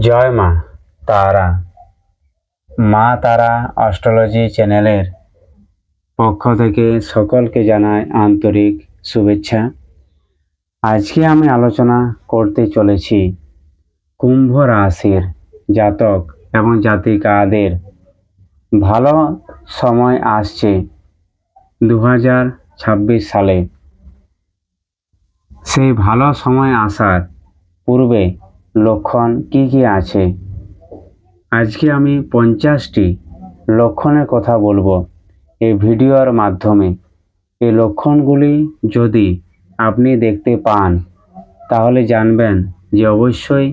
জয় মা তারা। মা তারা অস্ট্রোলজি চ্যানেলের পক্ষ থেকে সকলকে জানায় আন্তরিক শুভেচ্ছা। আজকে আমি আলোচনা করতে চলেছি কুম্ভ রাশির জাতক এবং জাতিকাদের। ভালো সময় আসছে দু সালে। সেই ভালো সময় আসার পূর্বে লক্ষণ কি কি আছে? আজকে আমি পঞ্চাশটি লক্ষণের কথা বলব এই ভিডিওর মাধ্যমে। এই লক্ষণগুলি যদি আপনি দেখতে পান, তাহলে জানবেন যে অবশ্যই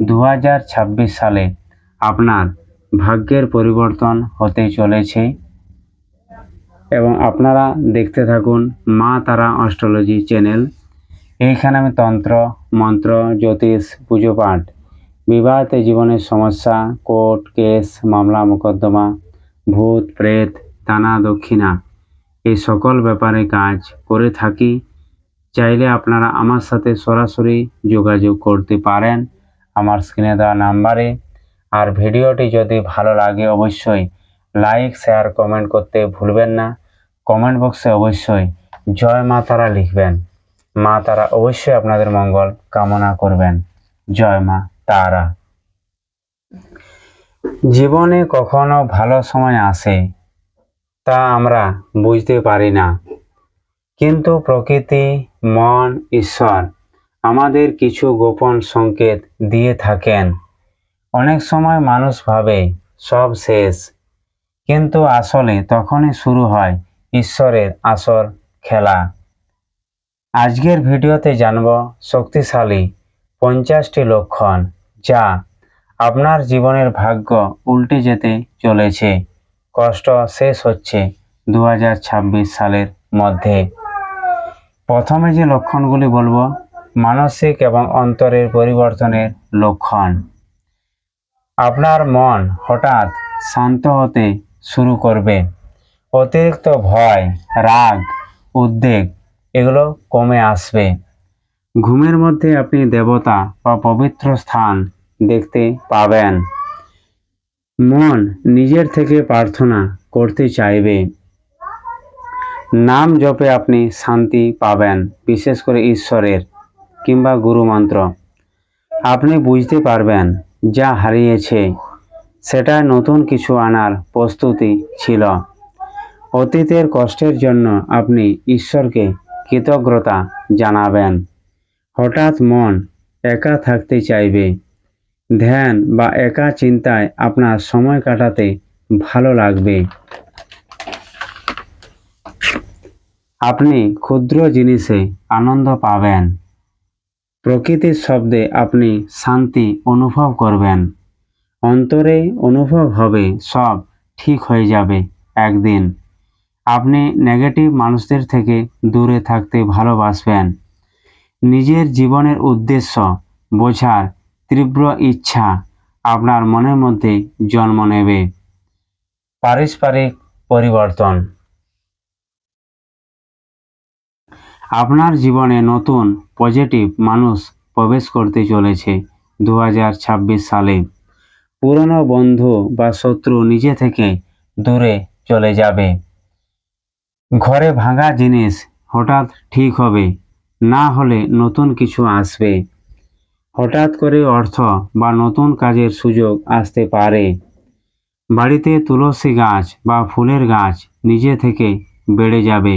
দু হাজার ছাব্বিশ সালে আপনার ভাগ্যের পরিবর্তন হতে চলেছে। এবং আপনারা দেখতে থাকুন মা তারা অস্ট্রোলজি চ্যানেল। এইখানে আমি তন্ত্র, মন্ত্র, জ্যোতিষ, পুজো পাঠ, বিবাহিত জীবনের সমস্যা, কোর্ট, কেস, মামলা, মোকদ্দমা, ভূত, প্রেত দানা দক্ষিণা, এই সকল ব্যাপারে কাজ করে থাকি। চাইলে আপনারা আমার সাথে সরাসরি যোগাযোগ করতে পারেন আমার স্ক্রিনে দেওয়া নাম্বারে। আর ভিডিওটি যদি ভালো লাগে অবশ্যই লাইক, শেয়ার, কমেন্ট করতে ভুলবেন না। কমেন্ট বক্সে অবশ্যই জয় মা তারা লিখবেন। মা তারা অবশ্যই আপনাদের মঙ্গল কামনা করবেন। জয় মা তারা। জীবনে কখনো ভালো সময় আসে, তা আমরা বুঝতে পারি না। কিন্তু প্রকৃতি, মন, ঈশ্বর আমাদের কিছু গোপন সংকেত দিয়ে থাকেন। অনেক সময় মানুষ ভাবে সব শেষ, কিন্তু আসলে তখনই শুরু হয় ঈশ্বরের আসর খেলা। আজকের ভিডিওতে জানব শক্তিশালী পঞ্চাশটি লক্ষণ যা আপনার জীবনের ভাগ্য উল্টে যেতে চলেছে। কষ্ট শেষ হচ্ছে দু হাজার ছাব্বিশ সালের মধ্যে। প্রথমে যে লক্ষণগুলি বলব, মানসিক এবং অন্তরের পরিবর্তনের লক্ষণ। আপনার মন হঠাৎ শান্ত হতে শুরু করবে। অতিরিক্ত ভয়, রাগ, উদ্বেগ এগুলো কমে আসবে। ঘুমের মধ্যে আপনি দেবতা বা পবিত্র স্থান দেখতে পাবেন। মন নিজের থেকে প্রার্থনা করতে চাইবে। নাম জপে আপনি শান্তি পাবেন, বিশেষ করে ঈশ্বরের কিংবা গুরু মন্ত্র। আপনি বুঝতে পারবেন যা হারিয়েছে, সেটা নতুন কিছু আনার প্রস্তুতি ছিল। অতীতের কষ্টের জন্য আপনি ঈশ্বরকে কৃতজ্ঞতা জানাবেন। হঠাৎ মন একা থাকতে চাইবে। ধ্যান বা একা চিন্তায় আপনার সময় কাটাতে ভালো লাগবে। আপনি ক্ষুদ্র জিনিসে আনন্দ পাবেন। প্রকৃতির শব্দে আপনি শান্তি অনুভব করবেন। অন্তরে অনুভব হবে সব ঠিক হয়ে যাবে একদিন। আপনি নেগেটিভ মানুষদের থেকে দূরে থাকতে ভালোবাসবেন। নিজের জীবনের উদ্দেশ্য বোঝার তীব্র ইচ্ছা আপনার মনের মধ্যে জন্ম নেবে। পারস্পরিক পরিবর্তন। আপনার জীবনে নতুন পজিটিভ মানুষ প্রবেশ করতে চলেছে দু হাজার ছাব্বিশ সালে। পুরনো বন্ধু বা শত্রু নিজে থেকে দূরে চলে যাবে। ঘরে ভাঙা জিনিস হঠাৎ ঠিক হবে, না হলে নতুন কিছু আসবে। হঠাৎ করে অর্থ বা নতুন কাজের সুযোগ আসতে পারে। বাড়িতে তুলসী গাছ বা ফুলের গাছ নিজে থেকে বেড়ে যাবে।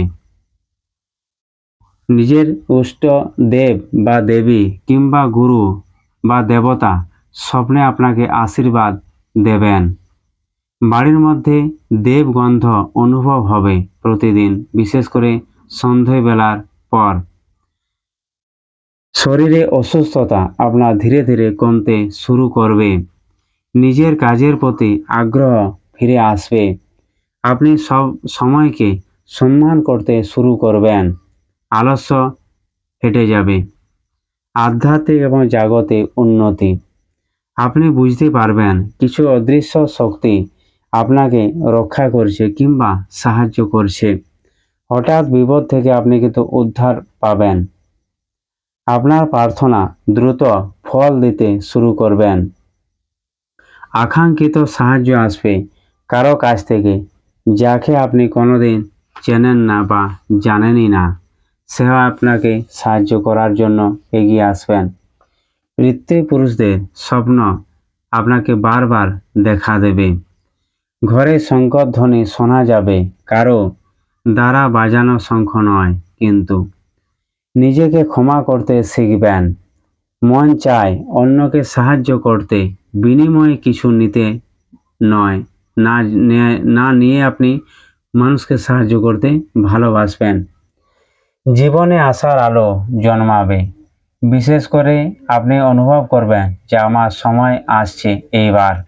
নিজের উষ্ট দেব বা দেবী কিংবা গুরু বা দেবতা স্বপ্নে আপনাকে আশীর্বাদ দেবেন। বাড়ির মধ্যে দেবগন্ধ অনুভব হবে প্রতিদিন, বিশেষ করে সন্ধেবেলার পর। শরীরে অসুস্থতা আপনার ধীরে ধীরে কমতে শুরু করবে। নিজের কাজের প্রতি আগ্রহ ফিরে আসবে। আপনি সব সময়কে সম্মান করতে শুরু করবেন। আলস্য হেঁটে যাবে। আধ্যাত্মিক এবং জাগতিক উন্নতি। আপনি বুঝতে পারবেন কিছু অদৃশ্য শক্তি আপনাকে রক্ষা করছে কিংবা সাহায্য করছে। হঠাৎ বিপদ থেকে আপনি কিন্তু উদ্ধার পাবেন। আপনার প্রার্থনা দ্রুত ফল দিতে শুরু করবেন। আকাঙ্ক্ষিত সাহায্য আসবে কারও কাছ থেকে, যাকে আপনি কোনোদিন চেনেন না বা জানেনই না। সেও আপনাকে সাহায্য করার জন্য এগিয়ে আসবেন। পুরুষদের স্বপ্ন আপনাকে বারবার দেখা দেবে। ঘরে শঙ্কর ধ্বনি শোনা যাবে, কারও দ্বারা বাজানো শঙ্খ নয়, কিন্তু নিজেকে ক্ষমা করতে শিখবেন। মন চায় অন্যকে সাহায্য করতে, বিনিময়ে কিছু নিতে নয়। না নে- না নিয়ে আপনি মানুষকে সাহায্য করতে ভালোবাসবেন। জীবনে আসার আলো জন্মাবে। বিশেষ করে আপনি অনুভব করবেন যে আমার সময় আসছে এইবার।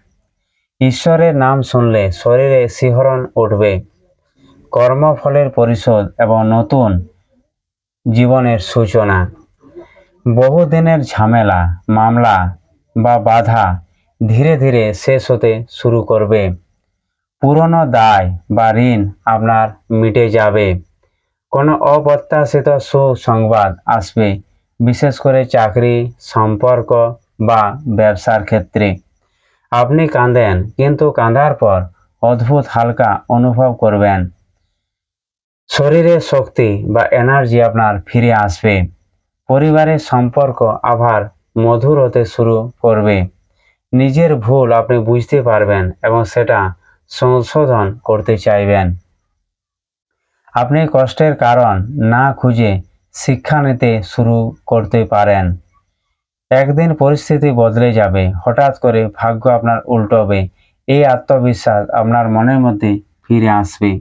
ঈশ্বরের নাম শুনলে শরীরে শিহরণ উঠবে। কর্মফলের পরিশোধ এবং নতুন জীবনের সূচনা। বহুদিনের ঝামেলা, মামলা বা বাধা ধীরে ধীরে শেষ হতে শুরু করবে। পুরনো দায় বা ঋণ আপনার মিটে যাবে। কোনো অপ্রত্যাশিত সুসংবাদ আসবে, বিশেষ করে চাকরি, সম্পর্ক বা ব্যবসার ক্ষেত্রে। আপনি কাঁদেন, কিন্তু কাঁদার পর অদ্ভুত হালকা অনুভব করবেন। শরীরে শক্তি বা এনার্জি আপনার ফিরে আসবে। পরিবারের সম্পর্ক আবার মধুর হতে শুরু করবে। নিজের ভুল আপনি বুঝতে পারবেন এবং সেটা সংশোধন করতে চাইবেন। আপনি কষ্টের কারণ না খুঁজে শিক্ষা নিতে শুরু করতে পারেন। একদিন পরিস্থিতি বদলে যাবে। হঠাৎ করে ভাগ্য আপনার উল্টবে এই আত্মবিশ্বাস আপনার মনের মধ্যে ফিরে আসবে।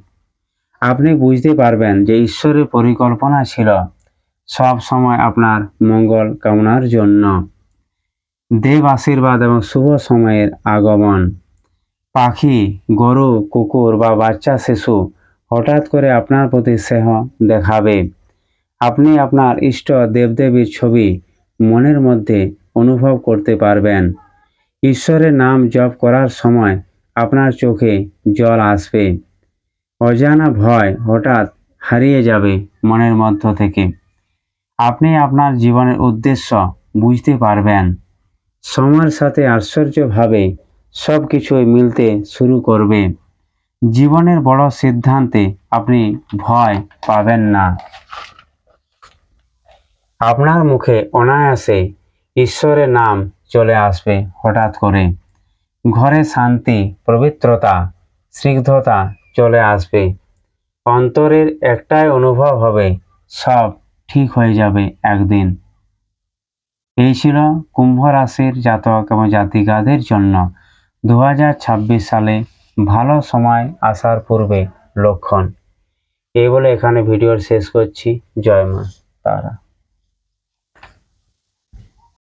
আপনি বুঝতে পারবেন যে ঈশ্বরের পরিকল্পনা ছিল সব সময় আপনার মঙ্গল কামনার জন্য। দেব আশীর্বাদ এবং শুভ সময়ের আগমন। পাখি, গরু, কুকুর বা বাচ্চা, শিশু হঠাৎ করে আপনার প্রতি স্নেহ দেখাবে। আপনি আপনার ইষ্ট দেবদেবীর ছবি মনের মধ্যে অনুভব করতে পারবেন। ঈশ্বরের নাম জপ করার সময় আপনার চোখে জল আসবে। অজানা ভয় হঠাৎ হারিয়ে যাবে মনের মধ্য থেকে। আপনি আপনার জীবনের উদ্দেশ্য বুঝতে পারবেন। সময়ের সাথে আশ্চর্যভাবে সব কিছুই মিলতে শুরু করবে। জীবনের বড় সিদ্ধান্তে আপনি ভয় পাবেন না। আপনার মুখে অনায়াসে ঈশ্বরের নাম চলে আসবে হঠাৎ করে। ঘরে শান্তি, পবিত্রতা, স্নিগ্ধতা চলে আসবে। অন্তরের একটাই অনুভব হবে, সব ঠিক হয়ে যাবে একদিন। এই ছিল কুম্ভ রাশির জাতক এবং জাতিকাদের জন্য দু হাজার ছাব্বিশ সালে ভালো সময় আসার পূর্বে লক্ষণ। এই বলে এখানে ভিডিওর শেষ করছি। জয় মা তারা।